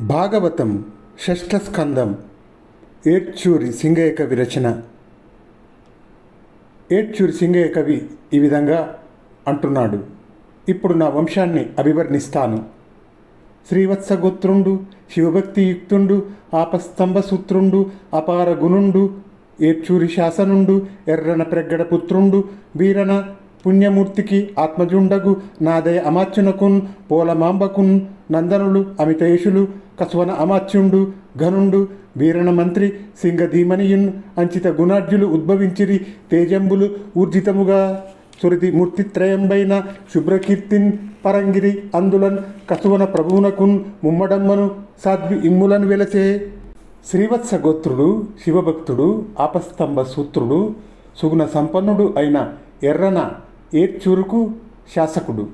భాగవతం షష్ఠస్కందం ఏడ్చూరి సింగయ్య కవి రచన. ఏడ్చూరి సింగయ్య కవి ఈ విధంగా అంటున్నాడు. ఇప్పుడు నా వంశాన్ని అభివర్ణిస్తాను. శ్రీవత్సగోత్రుండు శివభక్తియుక్తుండు ఆపస్తంభ సూత్రుండు అపార గుణుండు ఏడ్చూరి శాసనుండు ఎర్రన ప్రగ్గడ పుత్రుండు వీరన పుణ్యమూర్తికి ఆత్మజుండగు నాదయ అమాత్యునకున్ పోలమాంబకున్ నందనులు అమితేషులు కస్వన అమాత్యుండు ఘనుండు వీరణ మంత్రి సింగధీమనియున్ అంచిత గుణాఢ్యులు ఉద్భవించిరి తేజంబులు ఊర్జితముగా. సురతి మూర్తిత్రయంబైన శుభ్రకీర్తిన్ పరంగిరి అందులన్ కసువన ప్రభువునకున్ ముమ్మడమ్మను సాధ్వి ఇమ్ములను వెలచే. శ్రీవత్స గోత్రుడు శివభక్తుడు ఆపస్తంభ సూత్రుడు సుగుణ సంపన్నుడు అయిన ఎర్రన ఏర్చూరుకు శాసకుడు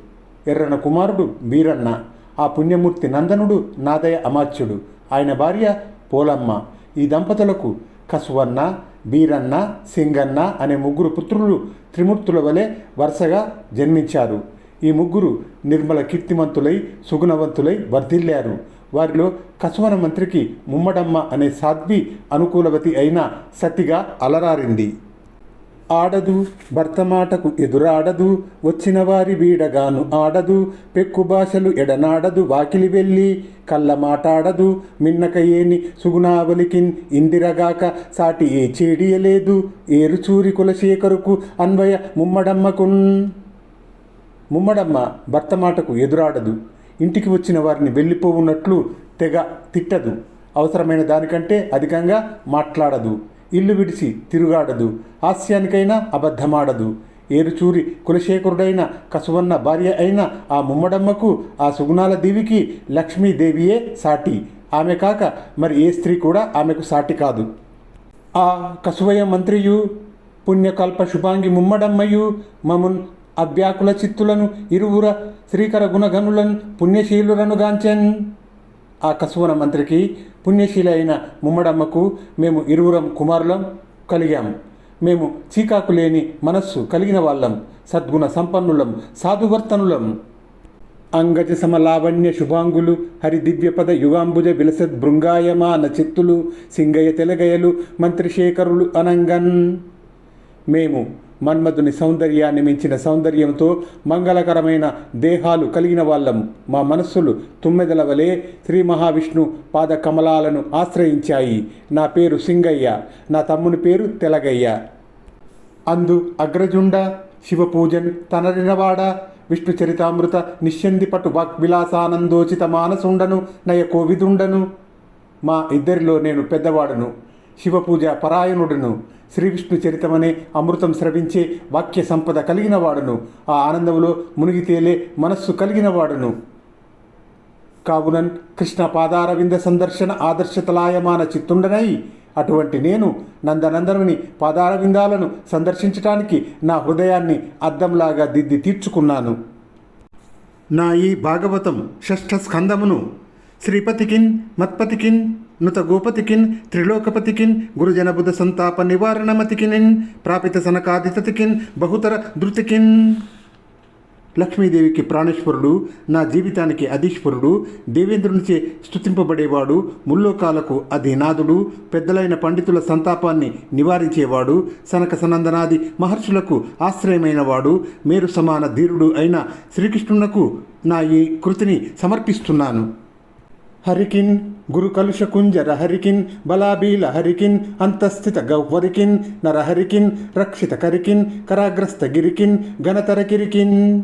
ఎర్రన కుమారుడు వీరన్న. ఆ పుణ్యమూర్తి నందనుడు నాదయ అమాత్యుడు. ఆయన భార్య పోలమ్మ. ఈ దంపతులకు కసువన్న బీరన్న సింగన్న అనే ముగ్గురు పుత్రులు త్రిమూర్తుల వలె వరుసగా జన్మించారు. ఈ ముగ్గురు నిర్మల కీర్తిమంతులై సుగుణవంతులై వర్ధిల్లారు. వారిలో కసువన మంత్రికి ముమ్మడమ్మ అనే సాధ్వి అనుకూలవతి అయిన సతిగా అలరారింది. ఆడదు భర్త మాటకు ఎదురాడదు వచ్చిన వారి వీడగాను ఆడదు పెక్కు భాషలు ఎడనాడదు వాకిలి వెళ్ళి కళ్ళ మాటాడదు మిన్నక ఏని సుగుణావలికిన్ ఇందిరగాక సాటి ఏ చేడియలేదు ఏరుచూరి కులశేఖరుకు అన్వయ ముమ్మడమ్మకున్. ముమ్మడమ్మ భర్త మాటకు ఎదురాడదు ఇంటికి వచ్చిన వారిని వెళ్ళిపోవున్నట్లు తెగ తిట్టదు అవసరమైన దానికంటే అధికంగా మాట్లాడదు. ఇల్లు విడిచి తిరుగాడదు. హాస్యానికైనా అబద్ధమాడదు. ఏరుచూరి కులశేఖరుడైన కసువన్న భార్య అయిన ఆ ముమ్మడమ్మకు ఆ సుగుణాల దేవికి లక్ష్మీదేవియే సాటి. ఆమె కాక మరి ఏ స్త్రీ కూడా ఆమెకు సాటి కాదు. ఆ కసువయ మంత్రియు పుణ్యకల్ప శుభాంగి ముమ్మడమ్మయు మమున్ అవ్యాకుల చిత్తులను ఇరువుర శ్రీకర గుణగనులను పుణ్యశీలులను గాంచెన్ ఆ కసువన మంత్రికి పుణ్యశీల అయిన ముమ్మడమ్మకు మేము ఇరువురం కుమారులం కలిగాం. మేము చీకాకు లేని మనస్సు కలిగిన వాళ్ళం. సద్గుణ సంపన్నులం సాధువర్తనులం. అంగజ సమలావణ్య శుభాంగులు హరిదివ్యపద యుగాంబుజ విలసద్ భృంగాయమాన చిత్తులు సింగయ్య తెలగయలు మంత్రిశేఖరులు అనంగన్. మేము మన్మధుని సౌందర్యాన్ని మించిన సౌందర్యంతో మంగళకరమైన దేహాలు కలిగిన వాళ్ళం. మా మనస్సులు తుమ్మెదల వలె శ్రీ మహావిష్ణు పాద కమలాలను ఆశ్రయించాయి. నా పేరు సింగయ్య. నా తమ్ముని పేరు తెలగయ్య. అందు అగ్రజుండ శివపూజన్ తనరినవాడ విష్ణు చరితామృత నిశ్చందిపటు వాగ్విలాసానందోచిత మానసుండను నయ కోవిదుండను మా ఇద్దరిలో నేను పెద్దవాడును. శివపూజ పరాయణుడును. శ్రీ విష్ణు చరితమనే అమృతం స్రవించే వాక్య సంపద కలిగిన వాడును ఆ ఆనందంలో మునిగి తేలే మనస్సు కలిగిన వాడును కావునన్ కృష్ణ పాదారవింద సందర్శన ఆదర్శతలాయమాన చిత్తుండనై అటువంటి నేను నందనందనుని పాదారవిందాలను సందర్శించటానికి నా హృదయాన్ని అద్దంలాగా దిద్ది తీర్చుకున్నాను. నా ఈ భాగవతం షష్ఠ స్కందమును శ్రీపతికిన్ మత్పతికిన్ నుత గోపతికిన్ త్రిలోకపతికిన్ గురుజన బుధ సంతాప నివారణమతికిన్ ప్రాపిత సనకాదితతికిన్ బహుతర ధృతికిన్ లక్ష్మీదేవికి ప్రాణేశ్వరుడు నా జీవితానికి అధీశ్వరుడు దేవేంద్రునిచే స్తుతింపబడేవాడు ముల్లోకాలకు అధినాథుడు పెద్దలైన పండితుల సంతాపాన్ని నివారించేవాడు సనక సనందనాది మహర్షులకు ఆశ్రయమైనవాడు మేరు సమాన ధీరుడు అయిన శ్రీకృష్ణునకు నా ఈ కృతిని సమర్పిస్తున్నాను. హరికిన్ గురుకలుష కుంజర హరికిన్ బలాబీల హరికిన్ అంతస్థిత గౌవరికిన్ నరహరికిన్ రక్షిత కరికిన్ కరాగ్రస్త గిరికిన్ గణతర కిరికిన్.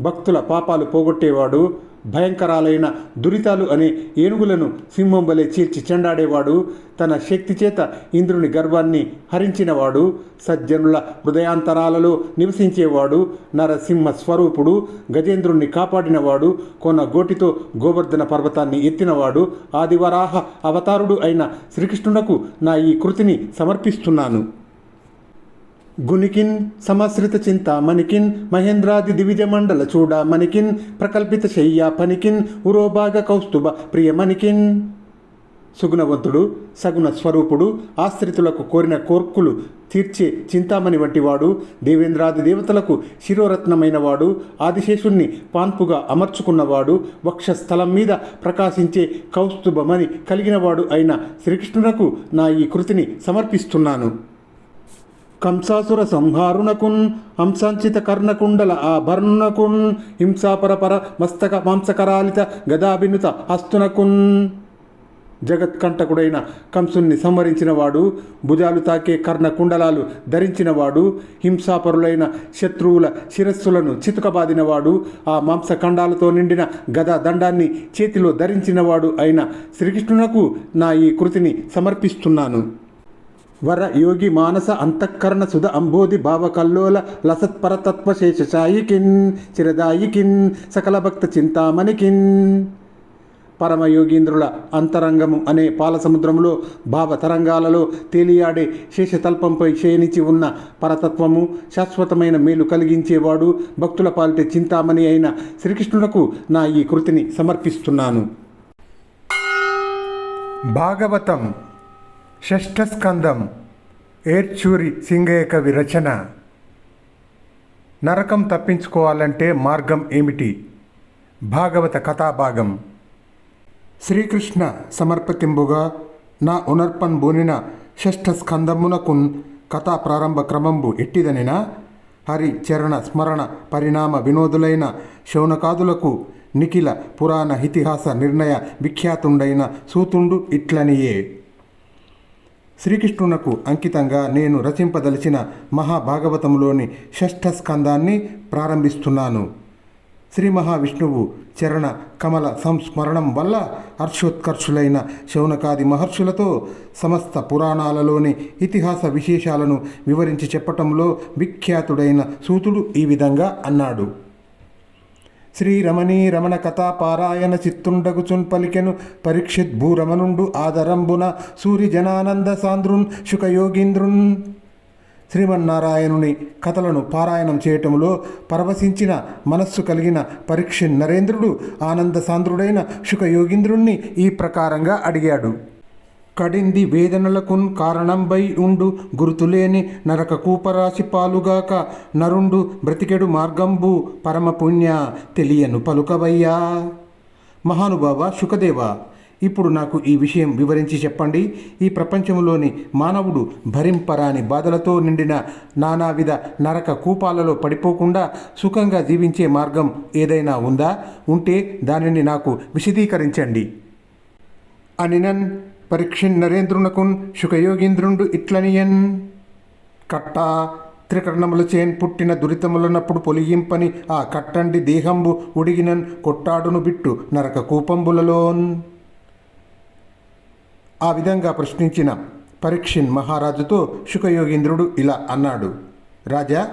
భక్తుల పాపాలు పోగొట్టేవాడు భయంకరాలైన దురితాలు అనే ఏనుగులను సింహం వలె చీల్చి చెండాడేవాడు. తన శక్తి చేత ఇంద్రుని గర్వాన్ని హరించినవాడు. సజ్జనుల హృదయాంతరాలలో నివసించేవాడు. నరసింహ స్వరూపుడు గజేంద్రుణ్ణి కాపాడినవాడు. కొన గోటితో గోవర్ధన పర్వతాన్ని ఎత్తినవాడు. ఆదివరాహ అవతారుడు అయిన శ్రీకృష్ణునకు నా ఈ కృతిని సమర్పిస్తున్నాను. గునికిన్ సమశ్రిత చింత మణికిన్ మహేంద్రాది దివిజ మండల చూడ మణికిన్ ప్రకల్పిత శయ్య పనికిన్ ఉరోభాగ కౌస్తుభ ప్రియమణికిన్ సుగుణవంతుడు సగుణ స్వరూపుడు ఆశ్రితులకు కోరిన కోర్కులు తీర్చే చింతామణి వంటివాడు దేవేంద్రాది దేవతలకు శిరోరత్నమైనవాడు ఆదిశేషుణ్ణి పాన్పుగా అమర్చుకున్నవాడు వక్షస్థలం మీద ప్రకాశించే కౌస్తుభమని కలిగినవాడు అయిన శ్రీకృష్ణునకు నా ఈ కృతిని సమర్పిస్తున్నాను. కంసాసుర సంహారునకున్ హంసాంచిత కర్ణకుండల ఆభరణకున్ హింసాపరపర మస్తక మాంసకరాలిత గదాభినుత హస్తునకున్. జగత్కంటకుడైన కంసుణ్ణి సంవరించినవాడు భుజాలు తాకే కర్ణ కుండలాలు ధరించినవాడు హింసాపరులైన శత్రువుల శిరస్సులను చితుకబాదినవాడు ఆ మాంసఖండాలతో నిండిన గదా దండాన్ని చేతిలో ధరించినవాడు అయిన శ్రీకృష్ణునకు నా ఈ కృతిని సమర్పిస్తున్నాను. వర యోగి మానస అంతఃకరణ సుధ అంబోధి భావకల్లోల లసత్పరతత్వశేషాయికిన్ చిరదాయికిన్ సకల భక్త చింతామణికిన్. పరమయోగీంద్రుల అంతరంగము అనే పాలసముద్రంలో భావతరంగాలలో భావ తరంగాలలో తేలియాడే శేషతల్పంపై శయనించి ఉన్న పరతత్వము శాశ్వతమైన మేలు కలిగించేవాడు భక్తుల పాలిటే చింతామణి అయిన శ్రీకృష్ణులకు నా ఈ కృతిని సమర్పిస్తున్నాను. భాగవతం షష్ఠస్కందం ఏర్చూరి సింగయ్య కవి రచన నరకం తప్పించుకోవాలంటే మార్గం ఏమిటి భాగవత కథాభాగం శ్రీకృష్ణ సమర్పతింబుగా నా ఉనర్పన్ బూనిన షష్ఠ స్కందమునకున్ కథా ప్రారంభ క్రమంబు ఎట్టిదనినా హరి చరణ స్మరణ పరిణామ వినోదులైన శౌనకాదులకు నిఖిల పురాణ ఇతిహాస నిర్ణయ విఖ్యాతుండైన సూతుండు ఇట్లనియే శ్రీకృష్ణునకు అంకితంగా నేను రచింపదలిచిన మహాభాగవతంలోని షష్ఠ స్కందాన్ని ప్రారంభిస్తున్నాను. శ్రీ మహావిష్ణువు చరణ కమల సంస్మరణం వల్ల హర్షోత్కర్షులైన శౌనకాది మహర్షులతో సమస్త పురాణాలలోని ఇతిహాస విశేషాలను వివరించి చెప్పటంలో విఖ్యాతుడైన సూతుడు ఈ విధంగా అన్నాడు. శ్రీరమణీ రమణ కథా పారాయణ చిత్తుండగుచున్ పలికెను పరీక్షిత్ భూరమనుండు ఆదరంబున సూరి జనానంద సాంద్రున్ శుకయోగీంద్రున్. శ్రీమన్నారాయణుని కథలను పారాయణం చేయటంలో పరవశించిన మనస్సు కలిగిన పరీక్ష నరేంద్రుడు ఆనంద సాంద్రుడైన శుకయోగీంద్రుణ్ణి ఈ ప్రకారంగా అడిగాడు. కడింది వేదనలకున్ కారణంబై ఉండు గురుతులేని నరక కూపరాశి పాలుగాక నరుండు బ్రతికెడు మార్గంబు పరమపుణ్య తెలియను పలుకవయ్యా. మహానుభావ శుకదేవ ఇప్పుడు నాకు ఈ విషయం వివరించి చెప్పండి. ఈ ప్రపంచంలోని మానవుడు భరింపరాని బాధలతో నిండిన నానావిధ నరక కూపాలలో పడిపోకుండా సుఖంగా జీవించే మార్గం ఏదైనా ఉందా? ఉంటే దానిని నాకు విశదీకరించండి. అనినన్ పరీక్షిన్ నరేంద్రునకున్ శుకయోగీంద్రుండు ఇట్లనియన్. కట్ట త్రికరణములచేన్ పుట్టిన దురితములనప్పుడు పొలిగింపని ఆ కట్టండి దేహంబు ఉడిగినన్ కొట్టాడును బిట్టు నరక కూపంబులలోన్. ఆ విధంగా ప్రశ్నించిన పరీక్షిన్ మహారాజుతో శుకయోగీంద్రుడు ఇలా అన్నాడు. రాజా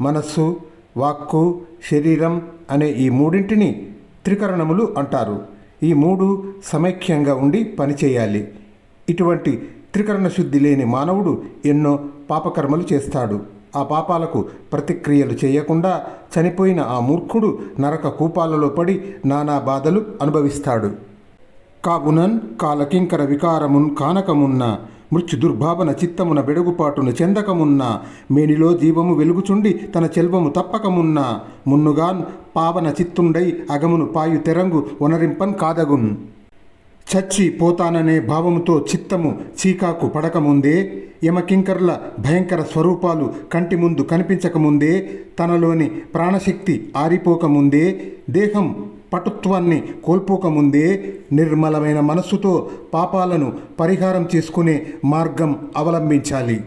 మనస్సు వాక్కు శరీరం అనే ఈ మూడింటిని త్రికరణములు అంటారు. ఈ మూడు సమైక్యంగా ఉండి పనిచేయాలి. ఇటువంటి త్రికరణ శుద్ధి లేని మానవుడు ఎన్నో పాపకర్మలు చేస్తాడు. ఆ పాపాలకు ప్రతిక్రియలు చేయకుండా చనిపోయిన ఆ మూర్ఖుడు నరక కూపాలలో పడి నానా బాధలు అనుభవిస్తాడు. కావునన్ కాలకింకర వికారమున్ కానకమున్న మృత్యు దుర్భావన చిత్తమున బెడుగుపాటును చెందకమున్న మేనిలో జీవము వెలుగుచుండి తన చెల్వము తప్పకమున్న మున్నుగాన్ పావన చిత్తుండై అగమును పాయు తెరంగు వనరింపన్ కాదగున్. చచ్చి పోతాననే భావముతో చిత్తము చీకాకు పడకముందే యమకింకర్ల భయంకర స్వరూపాలు కంటి ముందు కనిపించకముందే తనలోని ప్రాణశక్తి ఆరిపోకముందే దేహం పటుత్వాన్ని కోల్పోకముందే నిర్మలమైన మనస్సుతో పాపాలను పరిహారం చేసుకునే మార్గం అవలంబించాలి.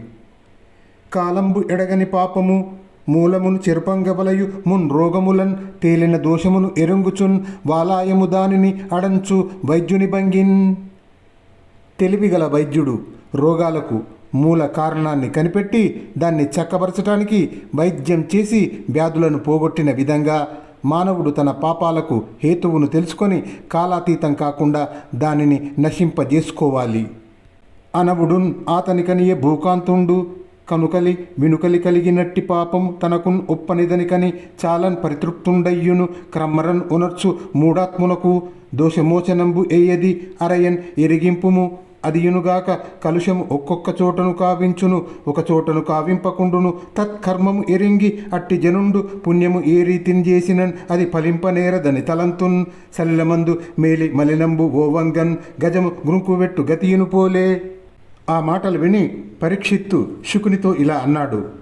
కాలంబు ఎడగని పాపము మూలమును చెరుపంగవలయు మున్ రోగములన్ తేలిన దోషమును ఎరుంగుచున్ వాలాయము దానిని అడంచు వైద్యుని భంగిన్. తెలివిగల వైద్యుడు రోగాలకు మూల కారణాన్ని కనిపెట్టి దాన్ని చక్కబరచటానికి వైద్యం చేసి వ్యాధులను పోగొట్టిన విధంగా మానవుడు తన పాపాలకు హేతువును తెలుసుకొని కాలాతీతం కాకుండా దానిని నశింపజేసుకోవాలి. అనవుడున్ ఆతనికనియే భూకాంతుండు కనుకలి వినుకలి కలిగినట్టి పాపం తనకున్ ఒప్పనిదనికని చాలన్ పరితృప్తుండయ్యును క్రమ్మరన్ ఉనర్చు మూఢాత్మునకు దోషమోచనంబు ఏయది అరయన్ ఎరిగింపుము. అదియునుగాక కలుషము ఒక్కొక్క చోటను కావించును ఒక చోటను కావింపకుండును. తత్కర్మము ఎరింగి అట్టి జనుండు పుణ్యము ఏ రీతిని చేసినన్ అది ఫలింపనేరదని తలంతున్. సలిలమందు మేలి మలినంబు ఓవంగన్ గజము గురుకువెట్టు గతియును పోలే. ఆ మాటలు విని పరీక్షిత్తు శుకునితో ఇలా అన్నాడు.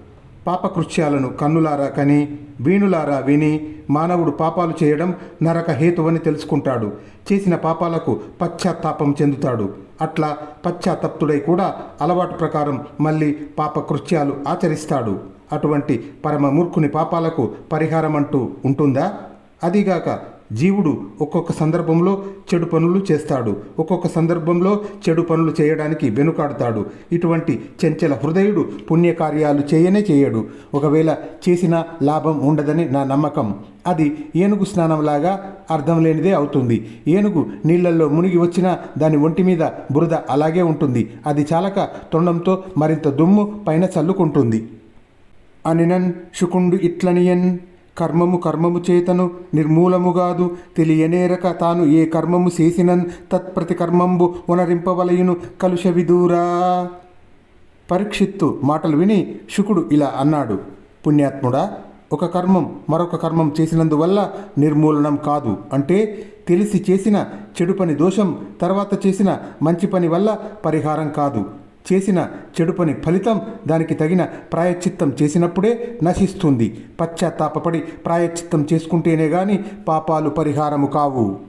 పాపకృత్యాలను కన్నులారా కని వీణులారా విని మానవుడు పాపాలు చేయడం నరక హేతువని తెలుసుకుంటాడు. చేసిన పాపాలకు పశ్చాత్తాపం చెందుతాడు. అట్లా పశ్చాత్తప్తుడై కూడా అలవాటు ప్రకారం మళ్ళీ పాపకృత్యాలు ఆచరిస్తాడు. అటువంటి పరమ మూర్ఖుని పాపాలకు పరిహారం అంటూ ఉంటుందా? అదిగాక జీవుడు ఒక్కొక్క సందర్భంలో చెడు పనులు చేస్తాడు. ఒక్కొక్క సందర్భంలో చెడు పనులు చేయడానికి వెనుకాడుతాడు. ఇటువంటి చంచల హృదయుడు పుణ్యకార్యాలు చేయనే చేయడు. ఒకవేళ చేసిన లాభం ఉండదని నా నమ్మకం. అది ఏనుగు స్నానంలాగా అర్థం లేనిదే అవుతుంది. ఏనుగు నీళ్ళలో మునిగి వచ్చినా దాని ఒంటి మీద బురద అలాగే ఉంటుంది. అది చాలక తొండంతో మరింత దుమ్ము పైన చల్లుకుంటుంది. అనినన్ శుకుండు ఇట్లనియన్ కర్మము కర్మము చేతను నిర్మూలముగాదు తెలియనేరక తాను ఏ కర్మము చేసినన్ తత్ప్రతి కర్మంబు ఉనరింపవలయును కలుష విదూరా. పరీక్షిత్తు మాటలు విని శుకుడు ఇలా అన్నాడు పుణ్యాత్ముడా ఒక కర్మం మరొక కర్మం చేసినందువల్ల నిర్మూలనం కాదు. అంటే తెలిసి చేసిన చెడు పని దోషం తర్వాత చేసిన మంచి పని వల్ల పరిహారం కాదు. చేసిన చెడు పని ఫలితం దానికి తగిన ప్రాయశ్చిత్తం చేసినప్పుడే నశిస్తుంది. పశ్చాత్తాపడి ప్రాయశ్చిత్తం చేసుకుంటేనే గాని పాపాలు పరిహారము కావు.